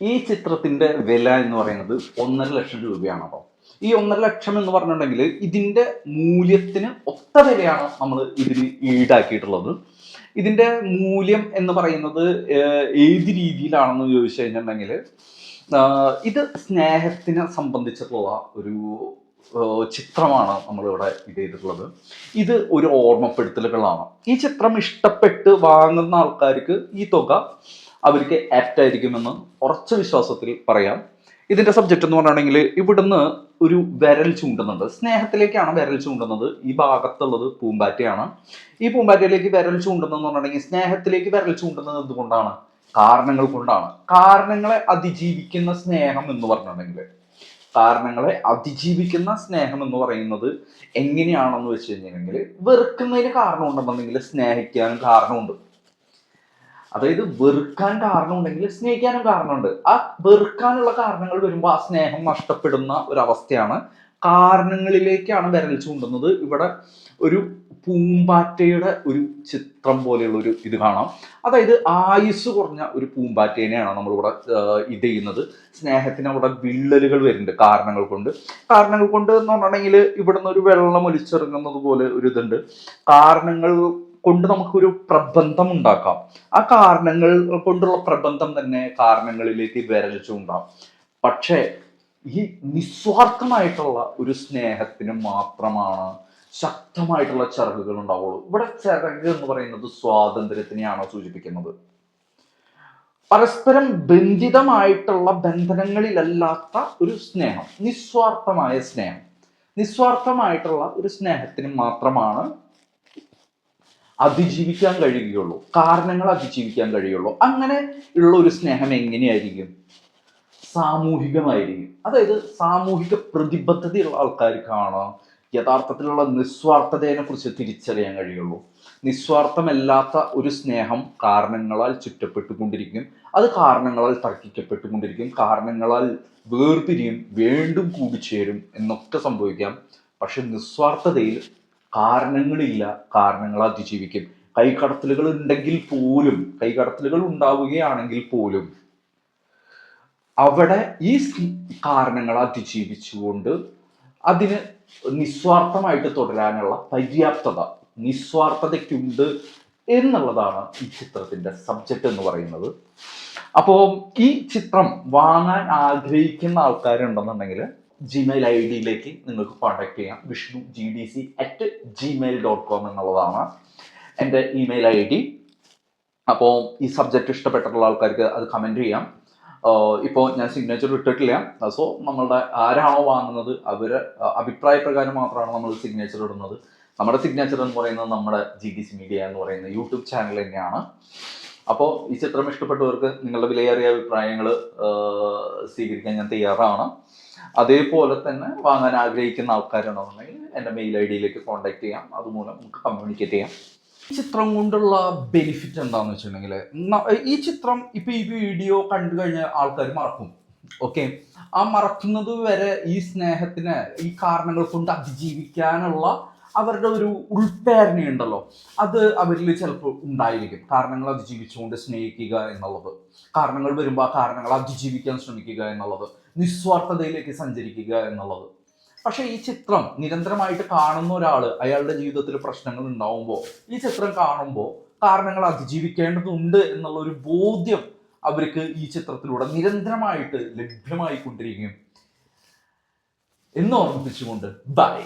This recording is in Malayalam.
ഈ ചിത്രത്തിന്റെ വില എന്ന് പറയുന്നത് ഒന്നര ലക്ഷം രൂപയാണ് കേട്ടോ ഈ ഒന്നര ലക്ഷം എന്ന് പറഞ്ഞിട്ടുണ്ടെങ്കിൽ ഇതിന്റെ മൂല്യത്തിന് ഒത്ത വിലയാണ് നമ്മൾ ഇതിന് ഈടാക്കിയിട്ടുള്ളത്. ഇതിന്റെ മൂല്യം എന്ന് പറയുന്നത് ഏത് രീതിയിലാണെന്ന് ചോദിച്ചു കഴിഞ്ഞിട്ടുണ്ടെങ്കിൽ ഇത് സ്നേഹത്തിനെ സംബന്ധിച്ചിട്ടുള്ള ഒരു ചിത്രമാണ് നമ്മളിവിടെ ഇത് ചെയ്തിട്ടുള്ളത്. ഇത് ഒരു ഓർമ്മപ്പെടുത്തലുകളാണ്. ഈ ചിത്രം ഇഷ്ടപ്പെട്ട് വാങ്ങുന്ന ആൾക്കാർക്ക് ഈ തുക അവർക്ക് ആപ്റ്റ് ആയിരിക്കുമെന്ന് ഉറച്ച വിശ്വാസത്തിൽ പറയാം. ഇതിന്റെ സബ്ജക്റ്റ് എന്ന് പറയുകയാണെങ്കിൽ ഇവിടുന്ന് ഒരു വിരൽ ചൂണ്ടുന്നുണ്ട് സ്നേഹത്തിലേക്കാണ് വിരൽ ചൂണ്ടുന്നത്. ഈ ഭാഗത്തുള്ളത് പൂമ്പാറ്റയാണ്. ഈ പൂമ്പാറ്റയിലേക്ക് വിരൽ ചൂണ്ടുന്നതെന്ന് പറഞ്ഞിട്ടുണ്ടെങ്കിൽ സ്നേഹത്തിലേക്ക് വിരൽ ചൂണ്ടുന്നത് എന്തുകൊണ്ടാണ്? കാരണങ്ങൾ കൊണ്ടാണ്. കാരണങ്ങളെ അതിജീവിക്കുന്ന സ്നേഹം എന്ന് പറഞ്ഞിട്ടുണ്ടെങ്കിൽ കാരണങ്ങളെ അതിജീവിക്കുന്ന സ്നേഹം എന്ന് പറയുന്നത് എങ്ങനെയാണെന്ന് വെച്ച് കഴിഞ്ഞിട്ടുണ്ടെങ്കിൽ വെറുക്കുന്നതിന് കാരണമുണ്ടെന്നുണ്ടെങ്കിൽ സ്നേഹിക്കാനും കാരണമുണ്ട്. അതായത് വെറുക്കാൻ കാരണമുണ്ടെങ്കിൽ സ്നേഹിക്കാനും കാരണമുണ്ട്. ആ വെറുക്കാനുള്ള കാരണങ്ങൾ വരുമ്പോൾ ആ സ്നേഹം നഷ്ടപ്പെടുന്ന ഒരവസ്ഥയാണ്. കാരണങ്ങളിലേക്കാണ് വിരൽ ചൂണ്ടുന്നത്. ഇവിടെ ഒരു പൂമ്പാറ്റയുടെ ഒരു ചിത്രം പോലെയുള്ള ഒരു ഇത് കാണാം. അതായത് ആയുസ് കുറഞ്ഞ ഒരു പൂമ്പാറ്റേനെയാണ് നമ്മളിവിടെ ഇത് ചെയ്യുന്നത്. സ്നേഹത്തിന് അവിടെ വിള്ളലുകൾ വരുന്നുണ്ട് കാരണങ്ങൾ കൊണ്ട്. കാരണങ്ങൾ കൊണ്ട് എന്ന് പറഞ്ഞിട്ടുണ്ടെങ്കിൽ ഇവിടുന്ന് ഒരു വെള്ളം ഒലിച്ചിറങ്ങുന്നത് പോലെ ഒരു ഇതുണ്ട്. കാരണങ്ങൾ കൊണ്ട് നമുക്കൊരു പ്രബന്ധം ഉണ്ടാക്കാം. ആ കാരണങ്ങൾ കൊണ്ടുള്ള പ്രബന്ധം തന്നെ കാരണങ്ങളിലേക്ക് വിരൽ പക്ഷേ ഈ നിസ്വാർത്ഥമായിട്ടുള്ള ഒരു സ്നേഹത്തിന് മാത്രമാണ് ശക്തമായിട്ടുള്ള ചിറകുകൾ ഉണ്ടാവുള്ളൂ. ഇവിടെ ചിറക് എന്ന് പറയുന്നത് സ്വാതന്ത്ര്യത്തിനെയാണ് സൂചിപ്പിക്കുന്നത്? പരസ്പരം ബന്ധിതമായിട്ടുള്ള ബന്ധനങ്ങളിലല്ലാത്ത ഒരു സ്നേഹം നിസ്വാർത്ഥമായ സ്നേഹം. നിസ്വാർത്ഥമായിട്ടുള്ള ഒരു സ്നേഹത്തിന് മാത്രമാണ് അതിജീവിക്കാൻ കഴിയുകയുള്ളൂ. കാരണങ്ങൾ അതിജീവിക്കാൻ കഴിയുള്ളൂ. അങ്ങനെ ഉള്ള ഒരു സ്നേഹം എങ്ങനെയായിരിക്കും? സാമൂഹികമായിരിക്കും. അതായത് സാമൂഹിക പ്രതിബദ്ധതയുള്ള ആൾക്കാർക്കാണ് യഥാർത്ഥത്തിലുള്ള നിസ്വാർത്ഥതയെ കുറിച്ച് തിരിച്ചറിയാൻ കഴിയുള്ളൂ. നിസ്വാർത്ഥമല്ലാത്ത ഒരു സ്നേഹം കാരണങ്ങളാൽ ചുറ്റപ്പെട്ടുകൊണ്ടിരിക്കും. അത് കാരണങ്ങളാൽ തർക്കിക്കപ്പെട്ടുകൊണ്ടിരിക്കും. കാരണങ്ങളാൽ വേർപിരിയും വീണ്ടും കൂടിച്ചേരും എന്നൊക്കെ സംഭവിക്കാം. പക്ഷെ നിസ്വാർത്ഥതയിൽ കാരണങ്ങളില്ല കാരണങ്ങൾ അതിജീവിക്കും. കൈകടത്തലുകൾ ഉണ്ടെങ്കിൽ പോലും കൈകടത്തലുകൾ ഉണ്ടാവുകയാണെങ്കിൽ പോലും അവിടെ ഈ കാരണങ്ങൾ അതിജീവിച്ചുകൊണ്ട് അതിന് നിസ്വാർത്ഥമായിട്ട് തുടരാനുള്ള പര്യാപ്തത നിസ്വാർത്ഥതയ്ക്കുണ്ട് എന്നുള്ളതാണ് ഈ ചിത്രത്തിന്റെ സബ്ജക്റ്റ് എന്ന് പറയുന്നത്. അപ്പോൾ ഈ ചിത്രം വാങ്ങാൻ ആഗ്രഹിക്കുന്ന ആൾക്കാരുണ്ടെന്നുണ്ടെങ്കിൽ ജിമെയിൽ ഐ ഡിയിലേക്ക് നിങ്ങൾക്ക് കോൺടാക്ട് ചെയ്യാം. Vishnu G D C at Gmail dot com എന്നുള്ളതാണ് എന്റെ ഇമെയിൽ ഐ ഡി അപ്പോൾ ഈ സബ്ജക്റ്റ് ഇഷ്ടപ്പെട്ടിട്ടുള്ള ആൾക്കാർക്ക് അത് കമന്റ് ചെയ്യാം. ഇപ്പോൾ ഞാൻ സിഗ്നേച്ചർ ഇട്ടിട്ടില്ല. സോ നമ്മളുടെ ആരാണോ വാങ്ങുന്നത് അവരെ അഭിപ്രായപ്രകാരം അഭിപ്രായ പ്രകാരം മാത്രമാണ് നമ്മൾ സിഗ്നേച്ചർ ഇടുന്നത്. നമ്മുടെ സിഗ്നേച്ചർ എന്ന് പറയുന്നത് നമ്മുടെ ജി ഡി സി മീഡിയ എന്ന് പറയുന്ന യൂട്യൂബ് ചാനൽ തന്നെയാണ്. അപ്പോൾ ഈ ചിത്രം ഇഷ്ടപ്പെട്ടവർക്ക് നിങ്ങളുടെ വിലയേറിയ അഭിപ്രായങ്ങൾ സ്വീകരിക്കാൻ ഞാൻ തയ്യാറാണ് അതേപോലെ തന്നെ വാങ്ങാൻ ആഗ്രഹിക്കുന്ന ആൾക്കാരാണെന്നുണ്ടെങ്കിൽ എന്റെ മെയിൽ ഐ ഡിയിലേക്ക് കോൺടാക്ട് ചെയ്യാം. അതുമൂലം നമുക്ക് കമ്മ്യൂണിക്കേറ്റ് ചെയ്യാം. ഈ ചിത്രം കൊണ്ടുള്ള ബെനിഫിറ്റ് എന്താണെന്ന് വെച്ചിട്ടുണ്ടെങ്കിൽ ഈ ചിത്രം ഇപ്പം ഈ വീഡിയോ കണ്ടു കഴിഞ്ഞാൽ ആൾക്കാർ മറക്കും. ഓക്കെ ആ മറക്കുന്നത് വരെ ഈ സ്നേഹത്തിന് ഈ കാരണങ്ങൾ കൊണ്ട് അതിജീവിക്കാനുള്ള അവരുടെ ഒരു ഉൾപ്പേരണയുണ്ടല്ലോ. അത് അവരിൽ ചിലപ്പോൾ ഉണ്ടായിരിക്കും. കാരണങ്ങൾ അതിജീവിച്ചുകൊണ്ട് സ്നേഹിക്കുക എന്നുള്ളത്. കാരണങ്ങൾ വരുമ്പോൾ ആ കാരണങ്ങൾ അതിജീവിക്കാൻ ശ്രമിക്കുക എന്നുള്ളത്. നിസ്വാർത്ഥതയിലേക്ക് സഞ്ചരിക്കുക എന്നുള്ളത്. പക്ഷേ ഈ ചിത്രം നിരന്തരമായിട്ട് കാണുന്ന ഒരാൾ അയാളുടെ ജീവിതത്തിൽ പ്രശ്നങ്ങൾ ഉണ്ടാവുമ്പോൾ ഈ ചിത്രം കാണുമ്പോൾ കാരണങ്ങൾ അതിജീവിക്കേണ്ടതുണ്ട് എന്നുള്ള ഒരു ബോധ്യം അവർക്ക് ഈ ചിത്രത്തിലൂടെ നിരന്തരമായിട്ട് ലഭ്യമായിക്കൊണ്ടിരിക്കും. എന്ന് ഓർമ്മിപ്പിച്ചുകൊണ്ട് ബൈ.